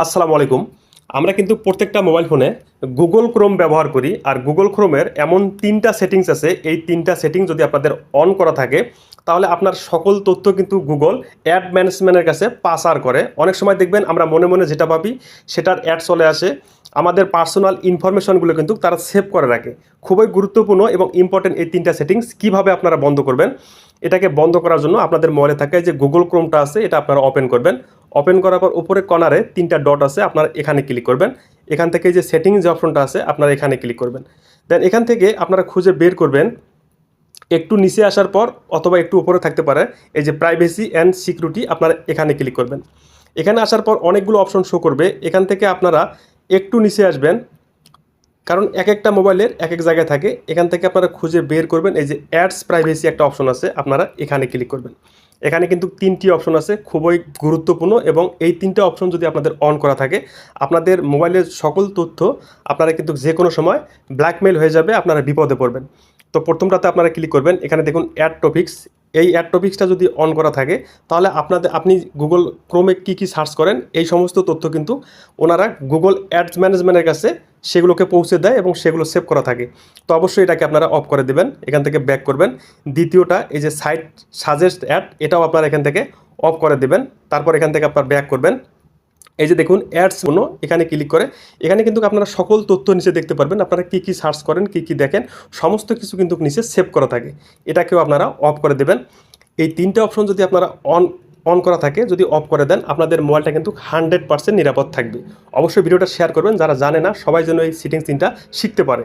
আসসালামু আলাইকুম। আমরা কিন্তু প্রত্যেকটা মোবাইল ফোনে গুগল ক্রোম ব্যবহার করি আর গুগল ক্রোমের এমন তিনটা সেটিংস আছে। এই তিনটা সেটিং যদি আপনাদের অন করা থাকে, তাহলে আপনার সকল তথ্য কিন্তু গুগল অ্যাড ম্যানেজমেন্টের কাছে পাসার করে। অনেক সময় দেখবেন আমরা মনে মনে যেটা ভাবি, সেটার অ্যাড চলে আসে। আমাদের পার্সোনাল ইনফরমেশনগুলো কিন্তু তারা সেভ করে রাখে। খুবই গুরুত্বপূর্ণ এবং ইম্পর্টেন্ট এই তিনটা সেটিংস কীভাবে আপনারা বন্ধ করবেন, এটাকে বন্ধ করার জন্য আপনাদের মোবাইলে থাকে যে গুগল ক্রোমটা আছে, এটা আপনারা ওপেন করবেন। ওপেন করার পর উপরে কর্নারে তিনটা ডট আছে, আপনারা এখানে ক্লিক করবেন। এখান থেকে যে সেটিংস যে অপশনটা আছে, আপনারা এখানে ক্লিক করবেন। দেন এখান থেকে আপনারা খুঁজে বের করবেন। একটু নিচে আসার পর অথবা একটু উপরে থাকতে পারে, এই যে প্রাইভেসি অ্যান্ড সিকিউরিটি আপনারা এখানে ক্লিক করবেন। এখানে আসার পর অনেকগুলো অপশন শো করবে। এখান থেকে আপনারা একটু নিচে আসবেন, কারণ এক একটা মোবাইলের এক এক জায়গায় থাকে। এখান থেকে আপনারা খুঁজে বের করবেন, এই যে অ্যাডস প্রাইভেসি একটা অপশন আছে, আপনারা এখানে ক্লিক করবেন। এখানে কিন্তু তিনটি অপশন আছে, খুবই গুরুত্বপূর্ণ এবং এই তিনটে অপশন যদি আপনাদের অন করা থাকে, আপনাদের মোবাইলের সকল তথ্য আপনারা কিন্তু যে কোনো সময় ব্ল্যাকমেল হয়ে যাবে, আপনারা বিপদে পড়বেন। তো প্রথমটাতে আপনারা ক্লিক করবেন, এখানে দেখুন অ্যাড টপিক্স এই অ্যাড টপিক্সটা যদি অন করা থাকে, তাহলে আপনাদের, আপনি গুগল ক্রোমে কী কী সার্চ করেন, এই সমস্ত তথ্য কিন্তু ওনারা গুগল অ্যাডস ম্যানেজমেন্টের কাছে সেগুলোকে পৌঁছে দেয় এবং সেগুলো সেভ করা থাকে। তো অবশ্যই এটাকে আপনারা অফ করে দেবেন, এখান থেকে ব্যাক করবেন। দ্বিতীয়টা, এই যে সাইট সাজেস্ট অ্যাড এটাও আপনারা এখান থেকে অফ করে দেবেন। তারপর এখান থেকে আপনার ব্যাক করবেন। এই যে দেখুন অ্যাডস কোনো এখানে ক্লিক করে, এখানে কিন্তু আপনারা সকল তথ্য নিচে দেখতে পারবেন, আপনারা কী কী সার্চ করেন, কী কী দেখেন, সমস্ত কিছু কিন্তু নিচে সেভ করা থাকে। এটাকেও আপনারা অফ করে দেবেন। এই তিনটে অপশন যদি আপনারা অন অন করা থাকে, যদি অফ করে দেন, আপনাদের মোবাইলটা কিন্তু হান্ড্রেড নিরাপদ থাকবে। অবশ্যই ভিডিওটা শেয়ার করবেন, যারা জানে না, সবাই যেন এই সিটিংস তিনটা শিখতে পারে।